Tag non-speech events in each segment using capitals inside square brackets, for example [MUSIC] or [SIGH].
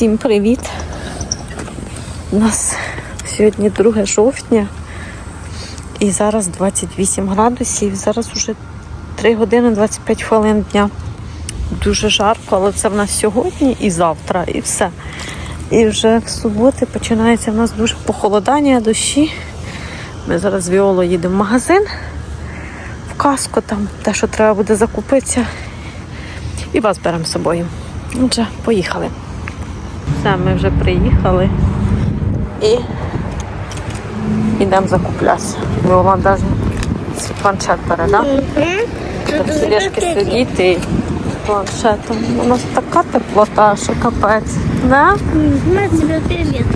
Всім привіт! У нас сьогодні 2 жовтня і зараз 28 градусів. Зараз вже 3 години 25 хвилин дня. Дуже жарко, але це в нас сьогодні і завтра, і все. І вже в суботи починається в нас дуже похолодання дощі. Ми зараз з Віолою їдемо в магазин в каско, там те, що треба буде закупитися. І вас беремо з собою. Отже, поїхали. Все, ми вже приїхали і йдемо закуплятися. Віола навіть свій планшет бере, так? Щоб в тележки сидіти з планшетом. У нас така теплота, що капець. Да? Тебе привет.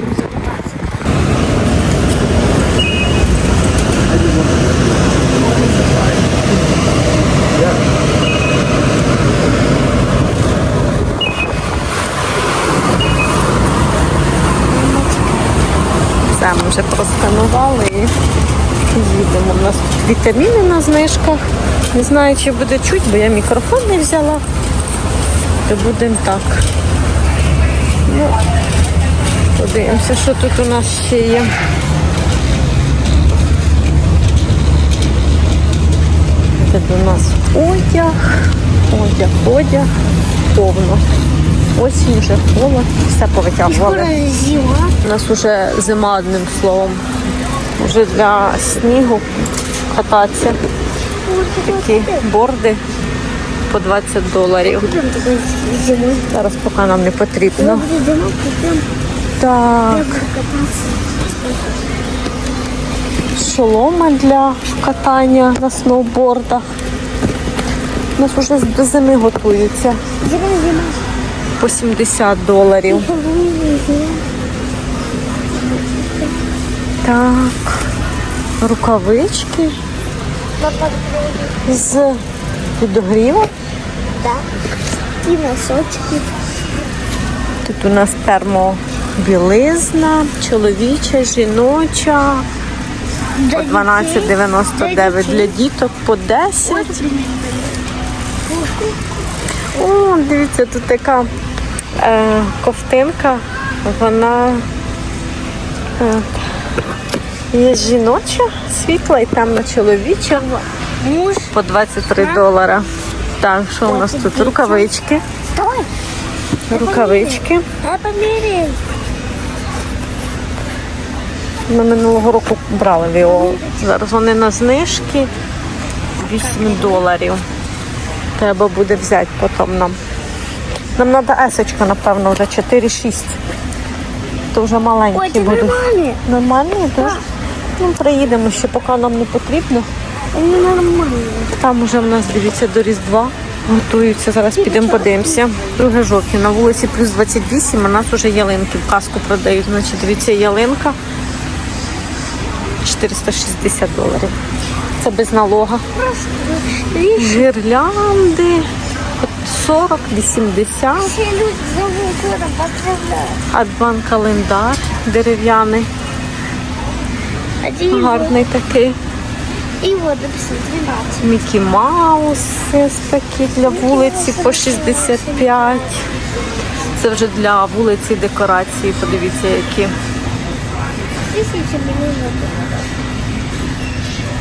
Все, ми вже просканували і їдемо. У нас тут вітаміни на знижках. Не знаю, чи буде чуть, бо я мікрофон не взяла. То будемо так. Ну, подивимося, що тут у нас ще є. Тут у нас одяг, одяг, одяг, повно. Осінь вже холод, все повитягували. У нас вже зима одним словом. Вже для снігу кататися. Такі борди по 20 доларів. Зараз поки нам не потрібно. Так, шоломи для катання на сноубордах. У нас вже до зими готуються Зима, зима. По 70 доларів. Так, рукавички з підогрівом. Да. И носочки. Тут у нас термобілизна, чоловіча, жіноча. По 12,99 для діток по 10. О, дивіться, тут така ковтинка. Вона е, є жіноча, світла і темно чоловіча по 23 долара. Так, що у нас тут? Рукавички. Рукавички. Ми минулого року брали Віол. Зараз вони на знижки 8 доларів. Треба буде взяти потім нам. Нам треба есочка, напевно, вже 4-6. То вже Ой, маленькі ты будуть. нормальный. Нормальні, так? Ну, приїдемо ще, поки нам не потрібно. Они нормальные. Там вже в нас, дивіться, до Різдва готуються. Зараз підемо подивимося. 2 жовтня на вулиці плюс 28, у нас вже ялинки в каску продають. Значить, дивіться, ялинка 460 доларів. Це без налога. Видишь, Гірлянди 40, 80. все люди за годом поздравляют. Адван календар дерев'яний, гарний такий. Вот написано 12. Мікі Маус такі для вулиці по 65. Це вже для вулиці декорації. Подивіться, які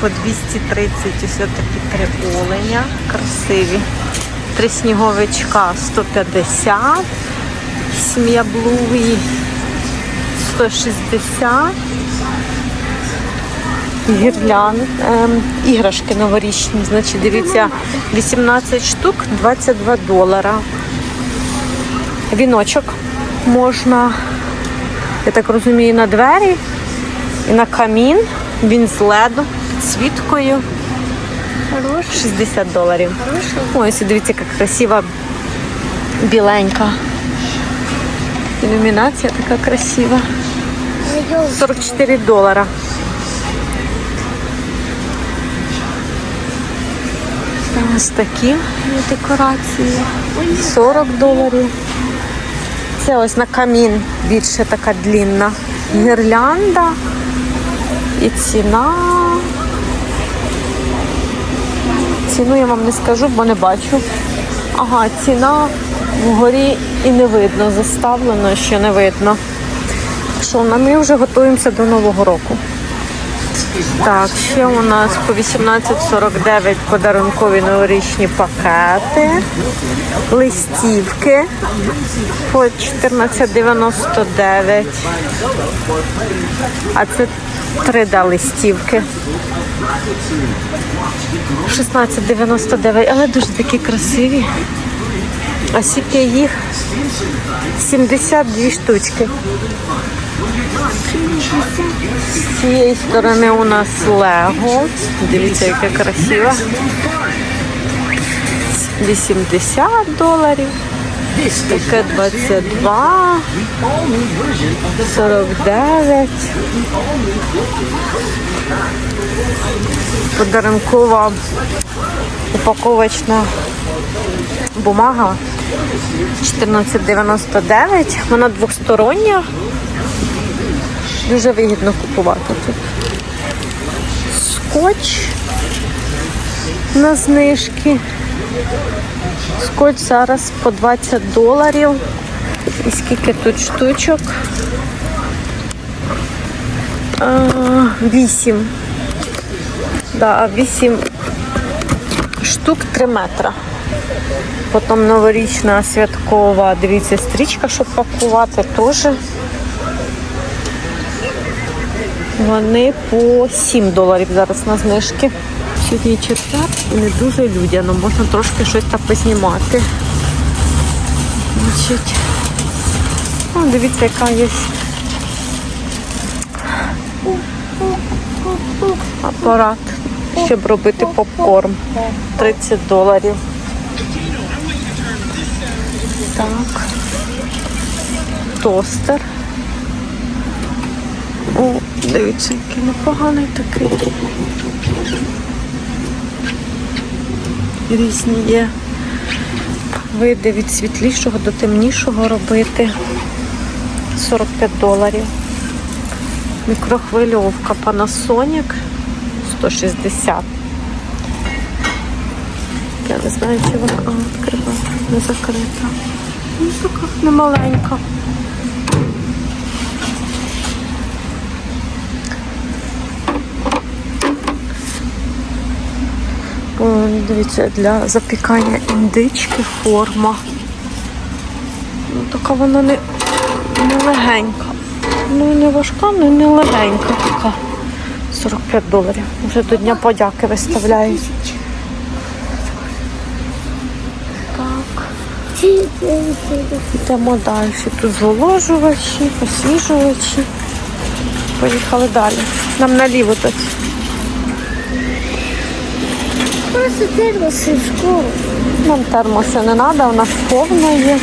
по 230 ось такі три оленя. Красиві. Три сніговичка 150. Сім'я Блуї 160. Гірлян, ем, іграшки новорічні, значить, дивіться, 18 штук, 22 долара. Віночок можна, я так розумію, на двері і на камін. Він з леду, світкою, Хороший. 60 доларів. Хороший. Ось, дивіться, яка красива біленька. Ілюмінація така красива. 44 долара. Ось такі декорації. 40 доларів. Це ось на камін більше така длінна. Гірлянда. І ціна. Ціну я вам не скажу, бо не бачу. Ага, ціна вгорі і не видно, заставлено, що не видно. Що, ну, ми вже готуємося до Нового року. Так, ще у нас по 18,49 подарункові новорічні пакети, листівки по 14,99. А це 3D листівки. 16,99, але дуже такі красиві. А скільки їх? 72 штучки. З цієї сторони у нас Лего. Дивіться, яке красиве. 80 доларів. Таке 22, 49. Подарункова упаковочна бумага 14,99. Вона двостороння. Дуже вигідно купувати тут. Скотч на знижки. Скотч зараз по 20 доларів. І скільки тут штучок? 8. Да, 8 штук 3 метра. Потім новорічна святкова, дивіться, стрічка, щоб пакувати, теж. Вони по 7 доларів зараз на знижки. Сьогодні четвер і не дуже людяно, можна трошки щось так познімати. Значить, ну, дивіться, яка є апарат, щоб робити попкорн. 30 доларів. Так. Тостер. О, дивіться, який непоганий такий. Різні є види від світлішого до темнішого робити. 45 доларів. Мікрохвильовка Panasonic 160. Я не знаю, чи вона відкрита, не закрита. Ну, така немаленька. О, дивіться, для запікання індички форма. Ну, така вона не, не легенька. Ну не важка, ну і не легенька така. 45 доларів. Вже до Дня подяки виставляють. Так. Йдемо далі. Тут зволожувачі, освіжувачі. Поїхали далі. Нам наліво тут. Просто термоси в школу. Нам термоси не треба, у нас повна є.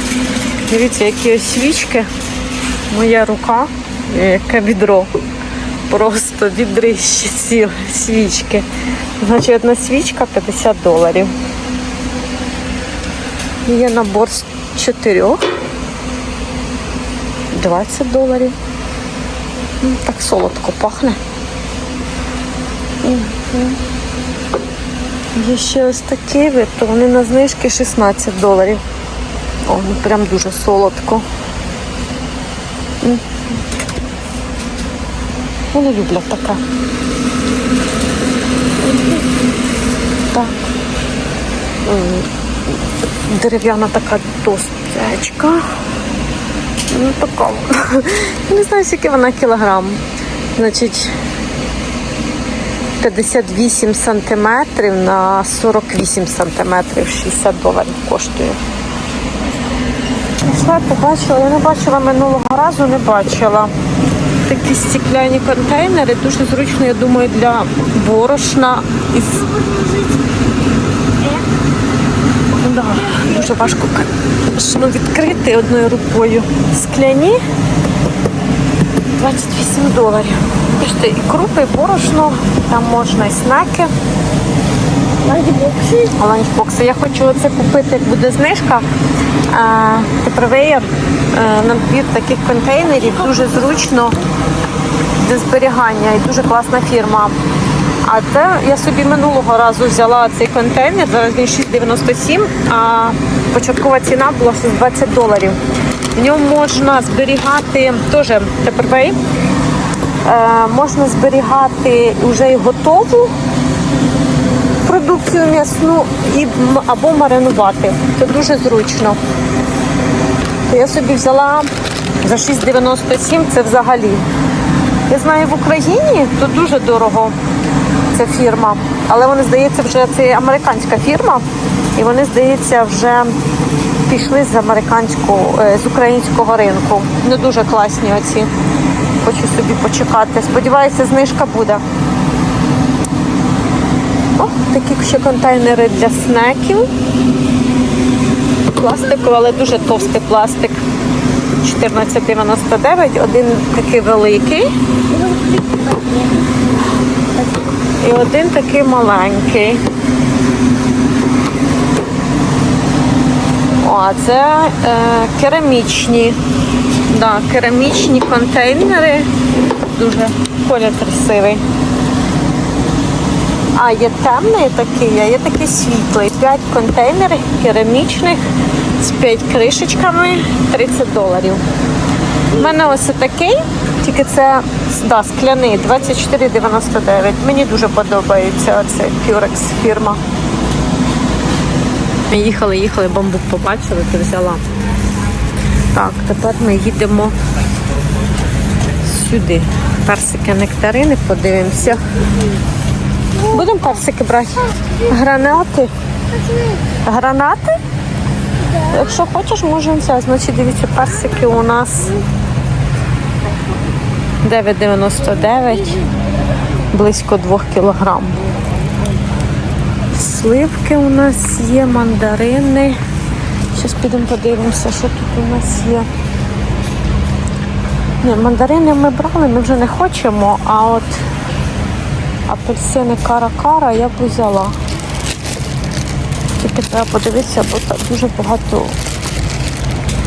Дивіться, які ось свічки. Моя рука, яке відро. Просто відрище ціле свічки. Значить, одна свічка 50 доларів. Є набор з чотирьох. 20 доларів. Так солодко пахне. Є ще ось такий вид, то вони на знижки 16 доларів. О, ну прям дуже солодко. Вони люблять таке. Так. Дерев'яна така достечка. Ну, така. [LAUGHS] Не знаю, скільки вона кілограм. Значить, 58 сантиметрів на 48 сантиметрів, 60 доларів коштує. Пішла, побачила, я не бачила минулого разу, не бачила. Такі стекляні контейнери, дуже зручно, я думаю, для борошна із. Да, дуже важко конечно, відкрити одною рукою. Скляні 28 доларів. Бачите, і крупи, і борошно, там можна і снеки. Ланчбокси. ланчбокси. Я хочу оце купити, як буде знижка. Тепервеєр набір таких контейнерів дуже зручно для зберігання і дуже класна фірма. А це я собі минулого разу взяла цей контейнер, зараз він 6,97, а початкова ціна була щось 20 доларів. В ньому можна зберігати теж тепервей. Е, можна зберігати вже і готову продукцію м'ясну або маринувати. Це дуже зручно. То я собі взяла за 6,97 це взагалі. Я знаю, в Україні тут дуже дорого ця фірма. Але вони, здається, вже це американська фірма, і вони, здається, вже пішли з американського, е, з українського ринку. Не дуже класні оці. Хочу собі почекати. Сподіваюся, знижка буде. О, такі ще контейнери для снеків. Пластиковий, але дуже товстий пластик. 14,99, один такий великий і один такий маленький. О, це е, керамічні. Да, керамічні контейнери. Дуже колір красивий. А, є темний такий, а є такий світлий. 5 контейнерів керамічних з 5 кришечками 30 доларів. У мене ось такий, тільки це да, скляний 24,99. Мені дуже подобається оцей Purex фірма. Ми їхали, їхали, бамбук побачили, ти взяла. Так, тепер ми їдемо сюди. Персики нектарини, подивимося. Будемо персики брати. Гранати. Гранати? Якщо хочеш, можемо взяти. Значить, дивіться, персики у нас 9,99, близько 2 кілограм. Сливки у нас є, мандарини. Зараз підемо подивимося, що тут у нас є. Ні, мандарини ми брали, ми вже не хочемо, а от апельсини кара-кара я б взяла. Тільки треба подивитися, бо там дуже багато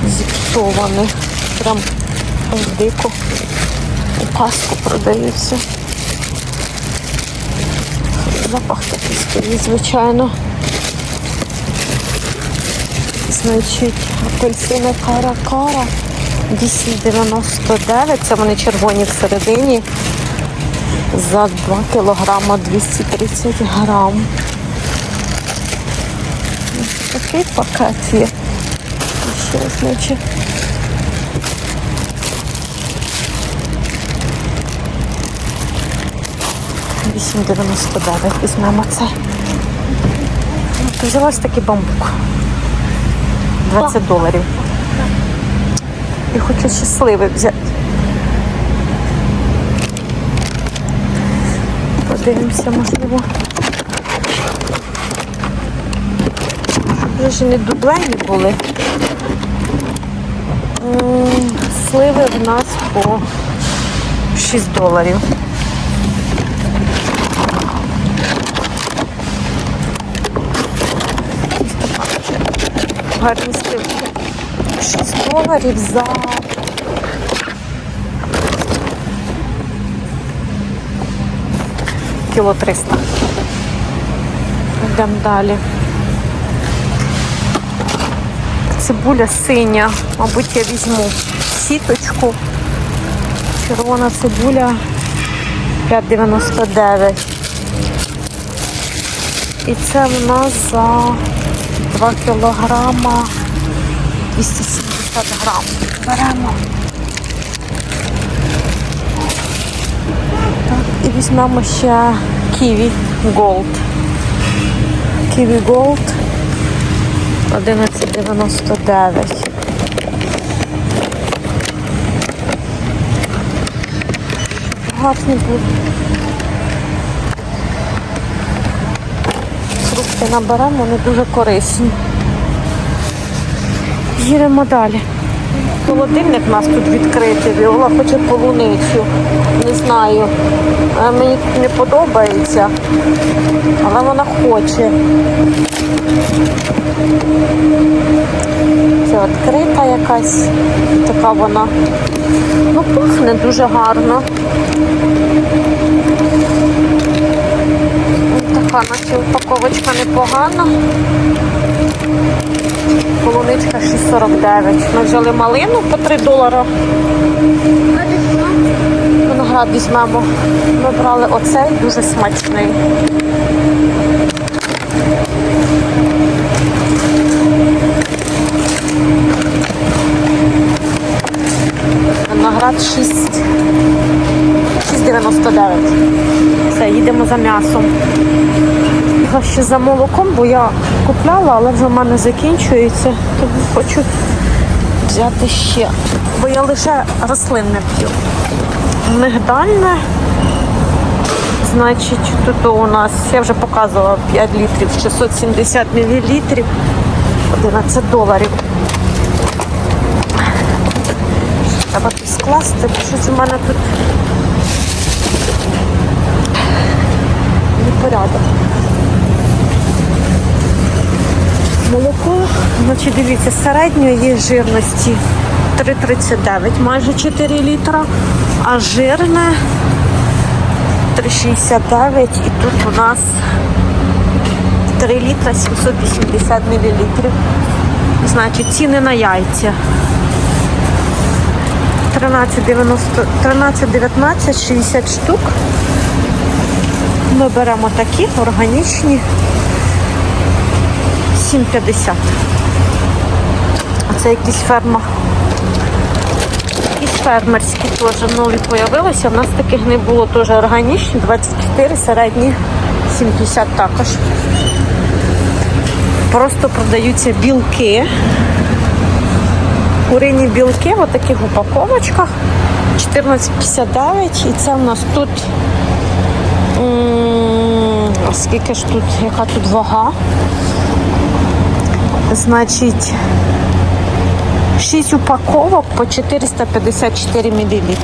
зіпсованих. Прям дико. У каску продаються. Запах такий звичайно. Значить, апельсини кара-кара. 8,99. Це вони червоні всередині. За 2 кілограма 230 грам. Ось такий пакет є. Ще значить. Вісім дев'яносто дев'ять візьмемо це. Взялась такий бамбук. 20 доларів. І хочу щасливий взяти. Подивимося, можливо. Вже ж не дублені були. Сливи в нас по 6 доларів. Гарні. 6 доларів за кіло 300. Йдемо далі. Цибуля синя. Мабуть, я візьму сіточку. Червона цибуля 5,99. І це в нас за 2 кілограма 270 грам. Беремо. Так, і візьмемо ще Kiwi Gold. Kiwi Gold 11,99. Гарні будуть. Фрукти наберемо, вони дуже корисні. Їдемо далі. Холодильник у нас тут відкритий, Віола хоче полуницю. Не знаю. Е, Мені не подобається, але вона хоче. Це відкрита якась, така вона. Ну, пахне дуже гарно. Ось Така упаковочка непогана. полуничка 6,49. Ми взяли малину по 3 долара. Виноград візьмемо. Ми брали оцей дуже смачний. Виноград 6. 6,99. Все, їдемо за м'ясом. Я ще за молоком, бо я купляла, але вже в мене закінчується. Тому хочу взяти ще. Бо я лише рослинне п'ю. Мигдальне. Значить, тут у нас, я вже показувала 5 літрів, 670 мл, 11 доларів. Треба тут скласти, бо щось у мене тут непорядок. Молоко, значить, дивіться, середньої жирності 3,39, майже 4 літра, а жирне 3,69 і тут у нас 3 літра 780 мл. Значить, ціни на яйця. 13,90 13,19, 60 штук. Ми беремо такі органічні 7,50. А це якісь ферма. Якісь фермерські теж нові появилися. У нас таких не було теж органічні, 24, середні 70 також. Просто продаються білки. Курині білки в таких упаковочках 14,59 і це в нас тут скільки ж тут, яка тут вага? Значить 6 упаковок по 454 мл.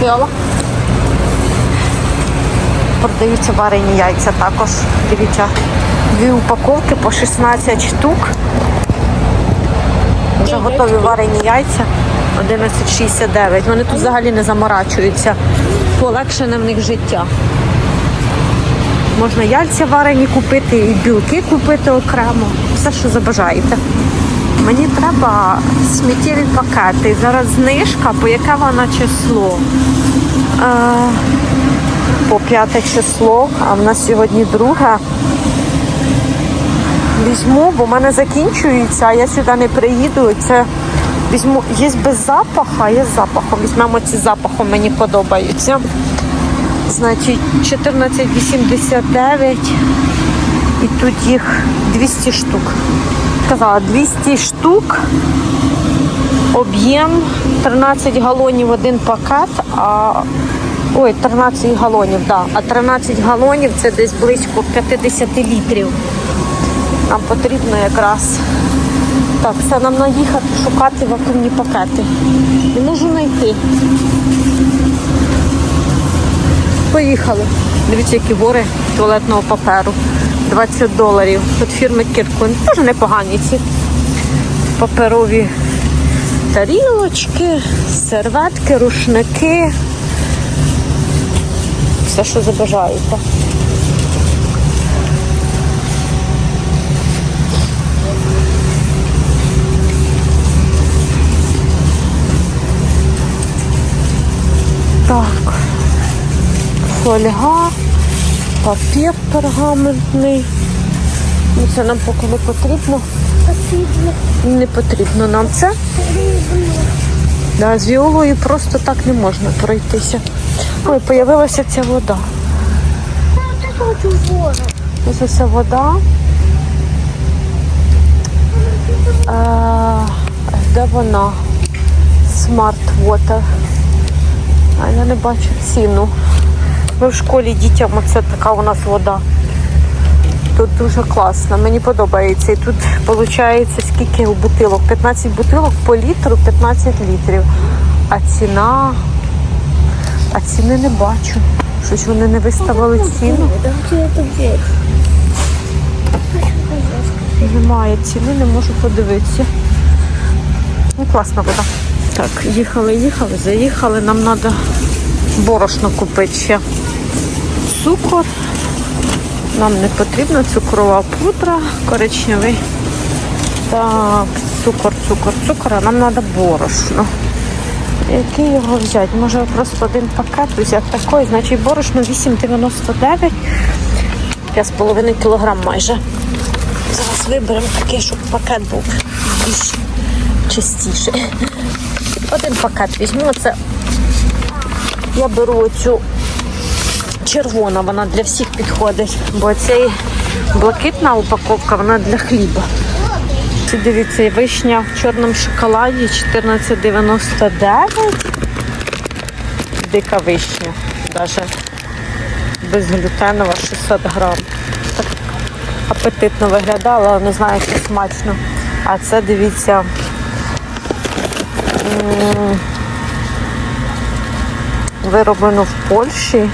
Фіола. Продаються варені яйця також. Дивіться, дві упаковки по 16 штук. Вже готові варені яйця 11,69. Вони тут взагалі не заморачуються. Полегшене в них життя. Можна яйця варені купити і білки купити окремо. Все, що забажаєте. Мені треба сміттєві пакети. Зараз знижка, по яке вона число? Е, по п'яте число, а в нас сьогодні друге. Візьму, бо в мене закінчується, а я сюди не приїду. Це візьму, є без запаху, а є з запахом. Візьмемо ці з запахом, мені подобаються. Значить, 14,89 і тут їх 200 штук. Сказала, 200 штук, об'єм 13 галонів один пакет, а ой, 13 галонів, да. а 13 галонів це десь близько 50 літрів. Нам потрібно якраз. Так, все нам наїхати шукати вакуумні пакети. Не можу знайти. Поїхали. Дивіться, які гори туалетного паперу. 20 доларів. Тут фірми Кіркун. Теж непогані ці паперові тарілочки, серветки, рушники. Все, що забажаєте. Так фольга, папір пергаментний. Ну, це нам поки не потрібно. Потрібно. Не потрібно нам це. Потрібно. Да, з віолою просто так не можна пройтися. Ой, появилася ця вода. Я хочу воду. Ось ця вода. А, де вона? Smart Water. А я не бачу ціну. Ми в школі дітям оце така у нас вода. Тут дуже класно, мені подобається. І тут виходить скільки бутилок? 15 бутилок по літру, 15 літрів. А ціна. А ціни не бачу. Щось вони не виставили ціну. Немає ціни, не можу подивитися. Ну, класна вода. Так, їхали, їхали, заїхали. Нам треба борошно купити ще. Цукор. Нам не потрібна цукрова пудра, коричневий. Так, цукор, цукор, цукор, а нам треба борошно. Який його взяти? Може просто один пакет взяти такий, значить борошно 8,99. 5,5 кг майже. Зараз виберемо таке, щоб пакет був більш чистіший. Один пакет візьму. Це я беру оцю червона, вона для всіх підходить, бо цей блакитна упаковка, вона для хліба. Дивіться, вишня в чорному шоколаді 14,99. Дика вишня, навіть безглютенова 600 грам. Так апетитно виглядала, але не знаю, як смачно. А це дивіться. Вироблено в Польщі.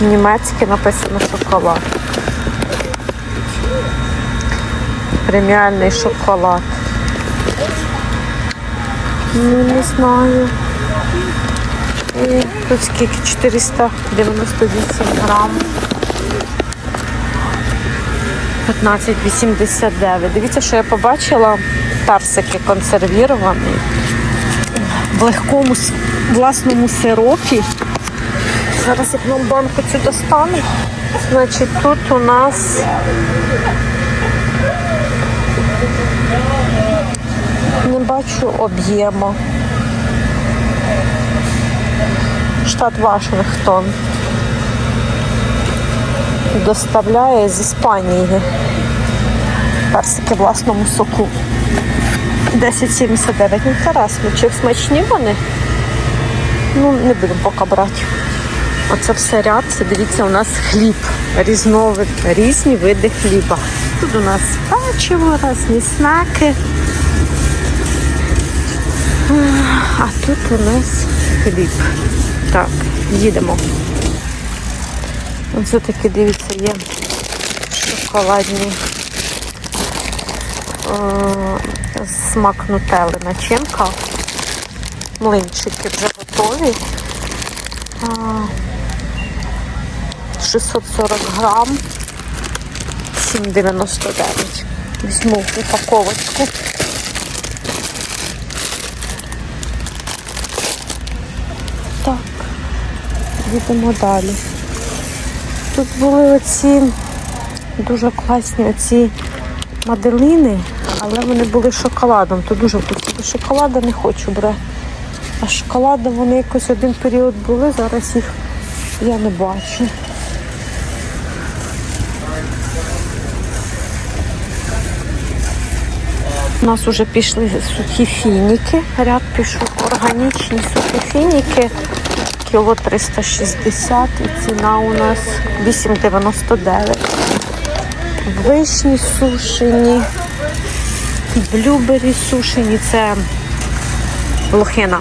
Німецьке написано шоколад. Преміальний шоколад. Ну, не знаю. І тут скільки 498 грам. 15,89. Дивіться, що я побачила. Персики консервіровані в легкому власному сиропі. Зараз я вам банку цю достану. Значить, тут у нас не бачу об'єму. Штат Вашингтон. Доставляє з Іспанії. Персики власному соку. 10,79. Інтересно, чи смачні вони? Ну, не будемо поки брати. Оце все ряд, це дивіться, у нас хліб. Різновид, різні види хліба. Тут у нас печиво, різні snaки. А тут у нас хліб. Так, їдемо. Оце такі, дивіться, є шоколадні е, смак нутелли начинка. Млинчики вже готові. А, 640 грам. 7,99. Візьму упаковочку. Так, їдемо далі. Тут були оці дуже класні оці маделини, але вони були шоколадом. То дуже вкусні. Бо Шоколада не хочу брати. А шоколада вони якось один період були, зараз їх я не бачу. У нас вже пішли сухі фініки. Ряд пішов органічні сухі фініки. Кіло 360 і ціна у нас 8,99. Вишні сушені, блюбері сушені. Це лохина.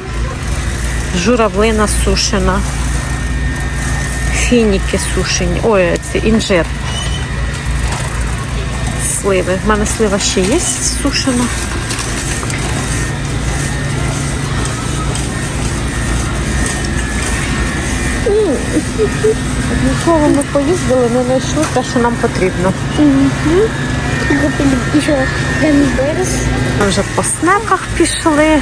Журавлина сушена. Фініки сушені. Ой, це інжир. Сливи. В мене слива ще є сушена. Ніколи ми поїздили, не знайшли те, що нам потрібно. Ми вже по снеках пішли.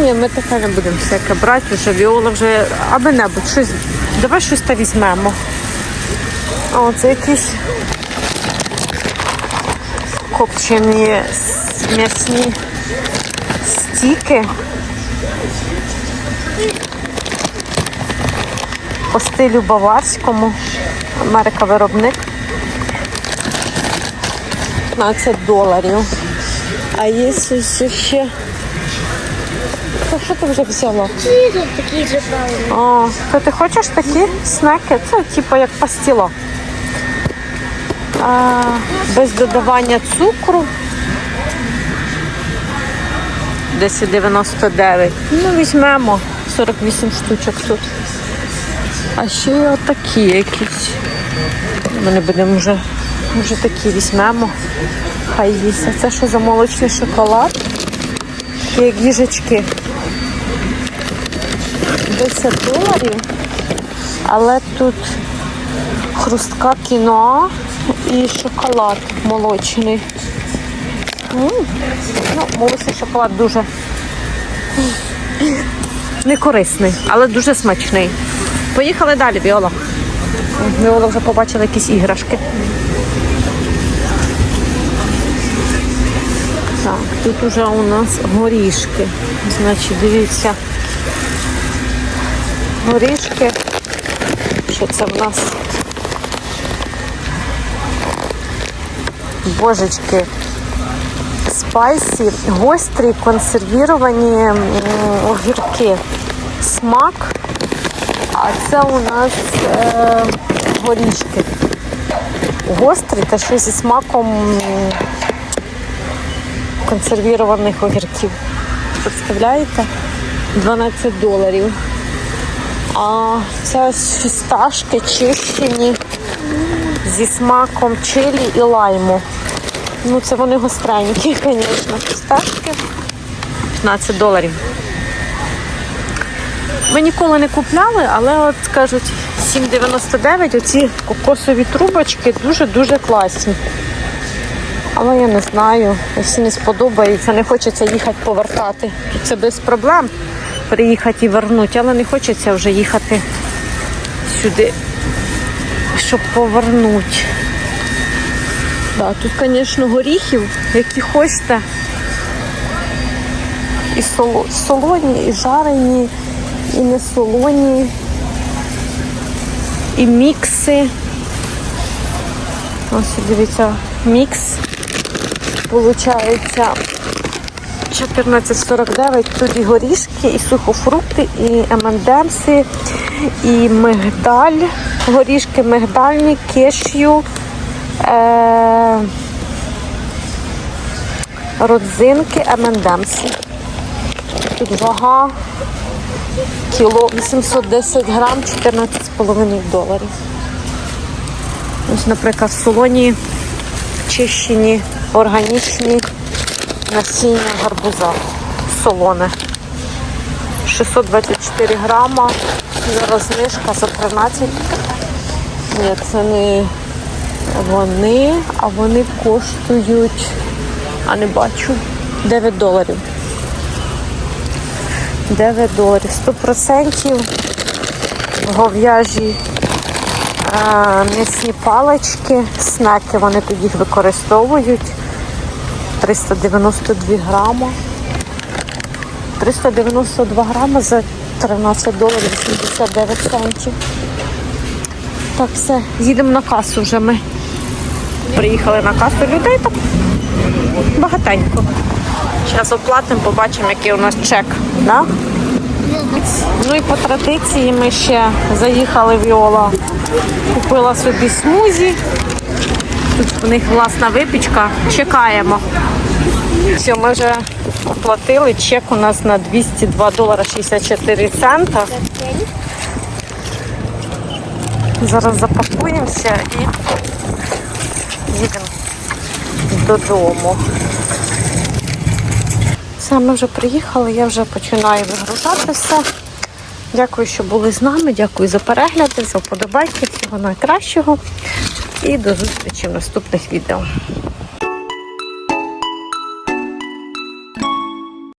Ні, ми таке не будемо всяке брати, вже віола вже аби небудь щось. Давай щось та візьмемо. О, це якісь копчені м'ясні стіки. По стилю баварському. Америка виробник. 15 доларів. А є ще. Що ти вже взяла? Такие же. О, то ти хочеш такі снеки? Це типу як пастіло. А, без додавання цукру. 10,99. Ну, візьмемо 48 штучок тут. А ще отакі якісь. Ми не будемо вже, вже такі візьмемо. Хай їсть. А це що за молочний шоколад? Такі як їжачки. 10 доларів. Але тут хрустка кіно і шоколад молочний. М, Ну, молочний шоколад дуже не корисний, але дуже смачний. Поїхали далі, Віола. Віола вже побачила якісь іграшки. Так, тут уже у нас горішки. Значить, дивіться. Горішки. Що це в нас? Божечки. Спайсі, гострі, консервіровані огірки. Смак. А це у нас е, горішки. Гострі та ще зі смаком консервірованих огірків. Представляєте? 12 доларів. А це ось фісташки чищені зі смаком чилі і лайму. Ну, це вони гостренькі, звісно. Фісташки 15 доларів. Ми ніколи не купляли, але от кажуть 7,99 оці кокосові трубочки дуже-дуже класні. Але я не знаю, якщо не сподобається, не хочеться їхати повертати. Тут це без проблем приїхати і вернути, але не хочеться вже їхати сюди, щоб повернути. Да, тут, звісно, горіхів, які хочете. І соло- солоні, і жарені, і не солоні, і мікси. Ось дивіться, мікс. Получається 14,49. Тут і горішки, і сухофрукти, і емендемси, і мигдаль, горішки мигдальні, кешю, е- родзинки, емендемси. Тут вага кіло 810 грам, 14,5 доларів. Ось, наприклад, солоні, чищені, органічні насіння гарбуза. Солоне. 624 грама. Зараз знижка за 13. Ні, це не вони, а вони коштують, а не бачу, 9 доларів. 9 доларів. 100% гов'яжі м'ясні палички, снеки, вони тут їх використовують. 392 грама. 392 грама за 13 доларів 89 центів. Так, все, їдемо на касу вже ми. Приїхали на касу. Людей так багатенько. Зараз оплатимо, побачимо, який у нас чек. Да? Ну і по традиції ми ще заїхали в Віола, купила собі смузі. Тут у них власна випічка. Чекаємо. Все, ми вже оплатили. Чек у нас на 202 долара 64 цента. Зараз запакуємося і додому. Все, ми вже приїхали, я вже починаю вигружати все. Дякую, що були з нами. Дякую за перегляди, за вподобайки. Всього найкращого. І до зустрічі в наступних відео.